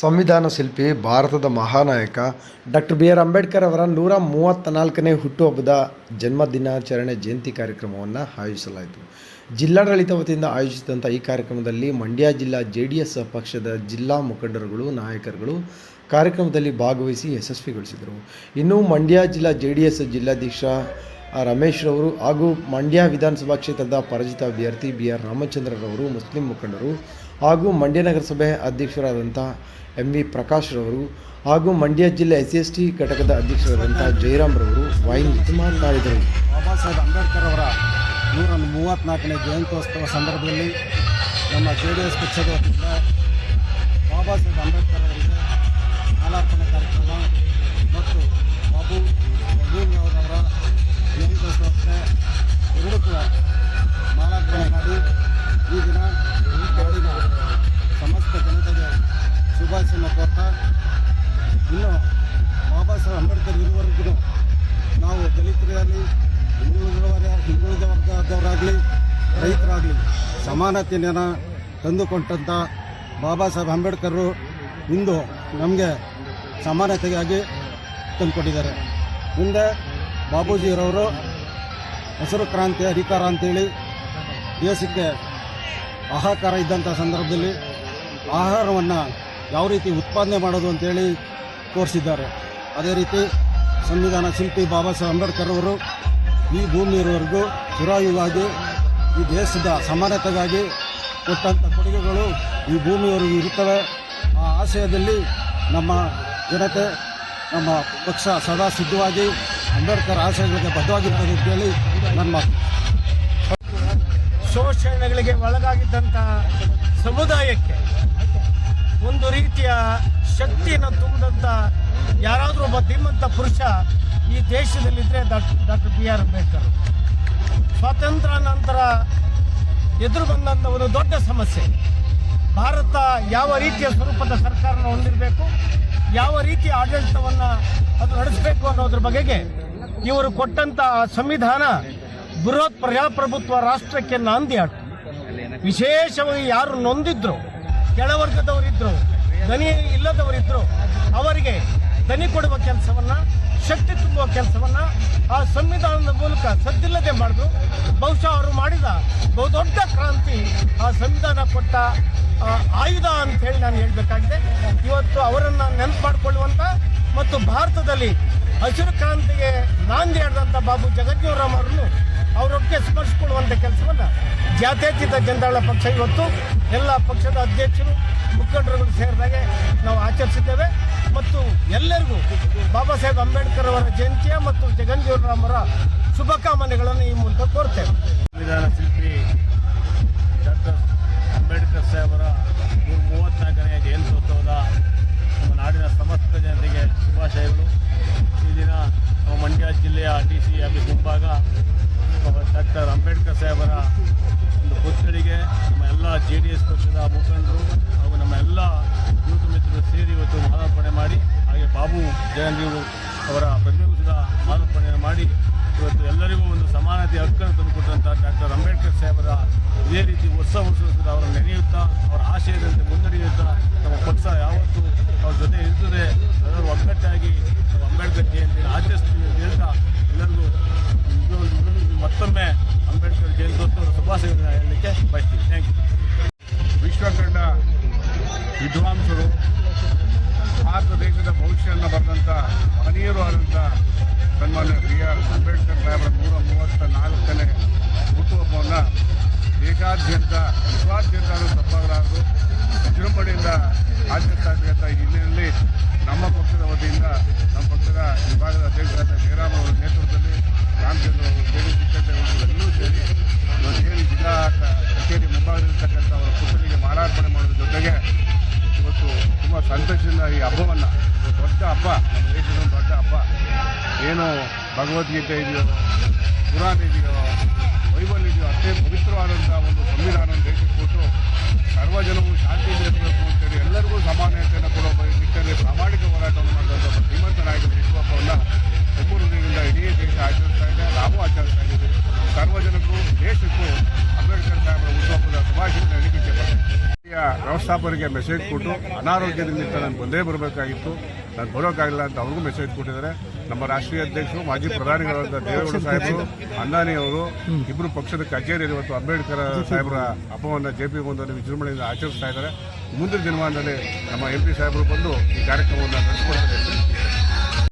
ಸಂವಿಧಾನ ಶಿಲ್ಪಿ, ಭಾರತದ ಮಹಾನಾಯಕ ಡಾಕ್ಟರ್ ಬಿ ಆರ್ ಅಂಬೇಡ್ಕರ್ ಅವರ ನೂರ ಮೂವತ್ತ ನಾಲ್ಕನೇ ಹುಟ್ಟುಹಬ್ಬದ ಜನ್ಮ ದಿನಾಚರಣೆ ಜಯಂತಿ ಕಾರ್ಯಕ್ರಮವನ್ನು ಆಯೋಜಿಸಲಾಯಿತು. ಜಿಲ್ಲಾಡಳಿತ ವತಿಯಿಂದ ಆಯೋಜಿಸಿದಂಥ ಈ ಕಾರ್ಯಕ್ರಮದಲ್ಲಿ ಮಂಡ್ಯ ಜಿಲ್ಲಾ ಜೆ ಡಿ ಎಸ್ ಪಕ್ಷದ ಜಿಲ್ಲಾ ಮುಖಂಡರುಗಳು, ನಾಯಕರುಗಳು ಕಾರ್ಯಕ್ರಮದಲ್ಲಿ ಭಾಗವಹಿಸಿ ಯಶಸ್ವಿಗೊಳಿಸಿದರು. ಇನ್ನು ಮಂಡ್ಯ ಜಿಲ್ಲಾ ಜೆ ಡಿ ಎಸ್ ಜಿಲ್ಲಾಧ್ಯಕ್ಷ ರಮೇಶ್ ರವರು ಹಾಗೂ ಮಂಡ್ಯ ವಿಧಾನಸಭಾ ಕ್ಷೇತ್ರದ ಪರಾಜಿತ ಅಭ್ಯರ್ಥಿ ಬಿ ಆರ್ ರಾಮಚಂದ್ರರವರು, ಮುಸ್ಲಿಂ ಮುಖಂಡರು ಹಾಗೂ ಮಂಡ್ಯ ನಗರಸಭೆ ಅಧ್ಯಕ್ಷರಾದಂಥ ಎಂ ವಿ ಪ್ರಕಾಶ್ ರವರು ಹಾಗೂ ಮಂಡ್ಯ ಜಿಲ್ಲೆ ಎಸ್ ಎಸ್ ಟಿ ಘಟಕದ ಅಧ್ಯಕ್ಷರಾದಂಥ ಜಯರಾಮ್ ರವರು ವಾಹಿನಿ ಮಾತನಾಡಿದರು ಬಾಬಾ ಸಾಹೇಬ್ ಅಂಬೇಡ್ಕರ್ ಅವರ ನೂರ ಮೂವತ್ತ್ನಾಲ್ಕನೇ ಜಯಂತ್ಯೋತ್ಸವ ಸಂದರ್ಭದಲ್ಲಿ ನಮ್ಮ ಜೆ ಡಿ ಎಸ್ ಪಕ್ಷದ ವತಿಯಿಂದ ಬಾಬಾ ಸಾಹೇಬ್ ಅಂಬೇಡ್ಕರ್ ಅವರಿಗೆ ಮಾಲಾರ್ಪಣೆ ಕಾರ್ಯಕ್ರಮ ಮತ್ತು ಬಾಬು ಅವರವರ ಜಯಂತ್ಯೋತ್ಸವಕ್ಕೆ ಇರುವವರೆಗೂ ನಾವು ದಲಿತರಾಗಲಿ ಹಿಂದುಳಿದವರ ಹಿಂದುಳಿದ ವರ್ಗದವರಾಗಲಿ ರೈತರಾಗಲಿ ಸಮಾನತೆಯನ್ನು ತಂದುಕೊಟ್ಟಂಥ ಬಾಬಾ ಸಾಹೇಬ್ ಅಂಬೇಡ್ಕರ್ ಇಂದು ನಮಗೆ ಸಮಾನತೆಗಾಗಿ ತಂದುಕೊಟ್ಟಿದ್ದಾರೆ ಮುಂದೆ ಬಾಬೂಜಿಯವರವರು ಹಸಿರು ಕ್ರಾಂತಿ ಅಧಿಕಾರ ಅಂತೇಳಿ ದೇಶಕ್ಕೆ ಆಹಾಕಾರ ಇದ್ದಂಥ ಸಂದರ್ಭದಲ್ಲಿ ಆಹಾರವನ್ನು ಯಾವ ರೀತಿ ಉತ್ಪಾದನೆ ಮಾಡೋದು ಅಂತೇಳಿ ತೋರಿಸಿದ್ದಾರೆ. ಅದೇ ರೀತಿ ಸಂವಿಧಾನ ಶಿಲ್ಪಿ ಬಾಬಾ ಸಾಹೇಬ್ ಅಂಬೇಡ್ಕರ್ ಅವರು ಈ ಭೂಮಿ ಇರುವವರೆಗೂ ಚಿರಾಯುವಾಗಿ ಈ ದೇಶದ ಸಮಾನತೆಗಾಗಿ ಕೊಟ್ಟಂಥ ಕೊಡುಗೆಗಳು ಈ ಭೂಮಿಯವರೆಗೂ ಇರುತ್ತವೆ. ಆ ಆಶಯದಲ್ಲಿ ನಮ್ಮ ಜನತೆ, ನಮ್ಮ ಪಕ್ಷ ಸದಾ ಸಿದ್ಧವಾಗಿ ಅಂಬೇಡ್ಕರ್ ಆಶಯಗಳಿಗೆ ಬದ್ಧವಾಗಿರ್ತದೆ ಅಂತೇಳಿ ನಮ್ಮ ಶೋಷಣೆಗಳಿಗೆ ಒಳಗಾಗಿದ್ದಂಥ ಸಮುದಾಯಕ್ಕೆ ಶಕ್ತಿಯನ್ನು ತುಂಬಿದಂಥ ಯಾರಾದರೂ ಒಬ್ಬ ಧೀಮಂತ ಪುರುಷ ಈ ದೇಶದಲ್ಲಿದ್ದರೆ doctor doctor B R Ambedkar. ಸ್ವಾತಂತ್ರ್ಯ ನಂತರ ಎದುರು ಬಂದಂಥ ಒಂದು ದೊಡ್ಡ ಸಮಸ್ಯೆ. ಭಾರತ ಯಾವ ರೀತಿಯ ಸ್ವರೂಪದ ಸರ್ಕಾರನ ಹೊಂದಿರಬೇಕು, ಯಾವ ರೀತಿಯ ಆಡಳಿತವನ್ನು ಅದು ನಡೆಸಬೇಕು ಅನ್ನೋದ್ರ ಬಗೆಗೆ ಇವರು ಕೊಟ್ಟಂಥ ಸಂವಿಧಾನ ಬೃಹತ್ ಪ್ರಜಾಪ್ರಭುತ್ವ ರಾಷ್ಟ್ರಕ್ಕೆ ನಾಂದಿ ಆಟ ವಿಶೇಷವಾಗಿ ಯಾರು ನೊಂದಿದ್ರು ಕೆಳವರ್ಗದವರಿದ್ರು ದನಿ ಇಲ್ಲದವರಿದ್ದರು ಅವರಿಗೆ ದನಿ ಕೊಡುವ ಕೆಲಸವನ್ನು, ಶಕ್ತಿ ತುಂಬುವ ಕೆಲಸವನ್ನು ಆ ಸಂವಿಧಾನದ ಮೂಲಕ ಸದ್ದಿಲ್ಲದೆ ಮಾಡಿದ್ರು ಬಹುಶಃ ಅವರು ಮಾಡಿದ ಬಹುದೊಡ್ಡ ಕ್ರಾಂತಿ ಆ ಸಂವಿಧಾನ ಕೊಟ್ಟ ಆಯುಧ ಅಂತ ಹೇಳಿ ನಾನು ಹೇಳಬೇಕಾಗಿದೆ. ಇವತ್ತು ಅವರನ್ನು ನೆನಪು ಮಾಡಿಕೊಳ್ಳುವಂಥ ಮತ್ತು ಭಾರತದಲ್ಲಿ ಹಸಿರು ಕ್ರಾಂತಿಗೆ ನಾಂದಿ ಆಡಿದಂಥ ಬಾಬು ಜಗಜ್ಜೀವರಾಮ್ ಅವರನ್ನು ಅವರೊಟ್ಟಿಗೆ ಸ್ಮರಿಸಿಕೊಳ್ಳುವಂಥ ಕೆಲಸವನ್ನು ಜಾತ್ಯತೀತ ಜನತಾಳ ಪಕ್ಷ ಇವತ್ತು ಎಲ್ಲ ಪಕ್ಷದ ಅಧ್ಯಕ್ಷರು, ಮುಖಂಡರುಗಳು ಸೇರಿದಾಗೆ ನಾವು ಆಚರಿಸಿದ್ದೇವೆ. ಮತ್ತು ಎಲ್ಲರಿಗೂ ಬಾಬಾ ಸಾಹೇಬ್ ಅಂಬೇಡ್ಕರ್ ಅವರ ಜಯಂತಿಯ ಮತ್ತು ಜಗಜ್ಜೀವರಾಮ್ ಅವರ ಶುಭಕಾಮನೆಗಳನ್ನು ಈ ಮೂಲಕ ಕೋರ್ತೇವೆ. ಸಂವಿಧಾನ ಶಿಲ್ಪಿ ಡಾಕ್ಟರ್ ಅಂಬೇಡ್ಕರ್ ಸಾಹೇಬರ ನೂರ ಮೂವತ್ತ್ನಾಲ್ಕನೆಯ ಜಯಂತ್ಯೋತ್ಸವದ ನಮ್ಮ ನಾಡಿನ ಸಮಸ್ತ ಜನತೆಗೆ ಶುಭಾಶಯಗಳು. ಈ ದಿನ ನಮ್ಮ ಮಂಡ್ಯ ಜಿಲ್ಲೆಯ ಡಿ ಸಿ ಆಫೀಸ್ ಮುಂಭಾಗ ಡಾಕ್ಟರ್ ಅಂಬೇಡ್ಕರ್ ಸಾಹೇಬರ ಒಂದು ನಮ್ಮ ಎಲ್ಲ ಜೆ ಡಿ ಎಸ್ ಪಕ್ಷದ ಮುಖಂಡರು ಹಾಗೂ ನಮ್ಮ ಎಲ್ಲ ಯೂತ್ ಮಿತ್ರರು ಸೇರಿ ಇವತ್ತು ಮಾಲಾರ್ಪಣೆ ಮಾಡಿ, ಹಾಗೆ ಬಾಬು ಜಯಂತಿಯವರು ಅವರ ಪ್ರತಿಭಟಿಸಿದ ಮಾಲಾರ್ಪಣೆಯನ್ನು ಮಾಡಿ, ಇವತ್ತು ಎಲ್ಲರಿಗೂ ಒಂದು ಸಮಾನತೆ ಹಕ್ಕನ್ನು ತಂದುಕೊಟ್ಟಂಥ ಡಾಕ್ಟರ್ ಅಂಬೇಡ್ಕರ್ ಸಾಹೇಬರ ಇದೇ ರೀತಿ ಹೊಸ ವರ್ಷದ ಅವರ ನೆನೆಯುತ್ತಾ, ಅವರ ಆಶಯದಂತೆ ಮುನ್ನಡೆಯುತ್ತಾ, ನಮ್ಮ ಪಕ್ಷ ಯಾವತ್ತೂ ಅವ್ರ ಜೊತೆ ಇರ್ತದೆ, ಎಲ್ಲರೂ ಒಗ್ಗಟ್ಟಾಗಿ, ಅಂಬೇಡ್ಕರ್ ಜಯಂತಿಯನ್ನು ಆಚರಿಸ್ತೀವಿ ಅಂತ ಏನು ಭಗವದ್ಗೀತೆ ಇದೆಯೋ, ಪುರಾಣ ಇದೆಯೋ, ಬೈಬಲ್ ಇದೆಯೋ, ಅಷ್ಟೇ ಪವಿತ್ರವಾದಂಥ ಒಂದು ಸಂವಿಧಾನ ದೇಶಕ್ಕೆ ಕೊಟ್ಟು ಸರ್ವಜನವು ಶಾಂತಿಯಿಂದ ಇರಬೇಕು ಅಂತೇಳಿ ಎಲ್ಲರಿಗೂ ಸಮಾನತೆಯನ್ನು ಕೊಡೋ ನಿಟ್ಟಿನಲ್ಲಿ ಪ್ರಾಮಾಣಿಕ ಹೋರಾಟವನ್ನು ಮಾಡಿದಂಥ ಶ್ರೀಮಂತ ನಾಯಕರು ಹುಟ್ಟುಹಬ್ಬವನ್ನು ಬೆಂಗಳೂರಿನಿಂದ ಇಡೀ ದೇಶ ಆಚರಿಸ್ತಾ ಇದೆ, ನಾವು ಆಚರಿಸ್ತಾ ಇದ್ದೀವಿ. ಸರ್ವಜನಕ್ಕೂ, ದೇಶಕ್ಕೂ ಅಂಬೇಡ್ಕರ್ ಸಾಹೇಬರ ಹುಟ್ಟುಹಬ್ಬದ ಶುಭಾಶಯ ಹೇಳಿಕೆ ವ್ಯವಸ್ಥಾಪಕರಿಗೆ ಮೆಸೇಜ್ ಕೊಟ್ಟು ಅನಾರೋಗ್ಯದಿಂದ ನಾನು ಬಂದೇ ಬರಬೇಕಾಗಿತ್ತು. ನಾನು ಬರೋಕ್ಕಾಗಿಲ್ಲ ಅಂತ ಅವ್ರಿಗೂ ಮೆಸೇಜ್ ಕೊಟ್ಟಿದ್ದಾರೆ. ನಮ್ಮ ರಾಷ್ಟ್ರೀಯ ಅಧ್ಯಕ್ಷರು ಮಾಜಿ ಪ್ರಧಾನಿಗಳಾದ ದೇವೇಗೌಡ ಸಾಹೇಬರು ಅಂದಾನಿ ಅವರು ಇಬ್ಬರು ಪಕ್ಷದ ಕಚೇರಿಯಲ್ಲಿ ಇವತ್ತು ಅಂಬೇಡ್ಕರ್ ಸಾಹೇಬರ ಹಬ್ಬವನ್ನು ಜೆ ಪಿ ಗೊಂದಲ್ಲಿ ವಿಜೃಂಭಣೆಯಿಂದ ಆಚರಿಸ್ತಾ ಇದ್ದಾರೆ. ಮುಂದಿನ ದಿನಮಾನದಲ್ಲಿ ನಮ್ಮ ಎಂ ಪಿ ಸಾಹೇಬರು ಬಂದು ಈ ಕಾರ್ಯಕ್ರಮವನ್ನು ನಡೆಸಿಕೊಡ್ತಾರೆ.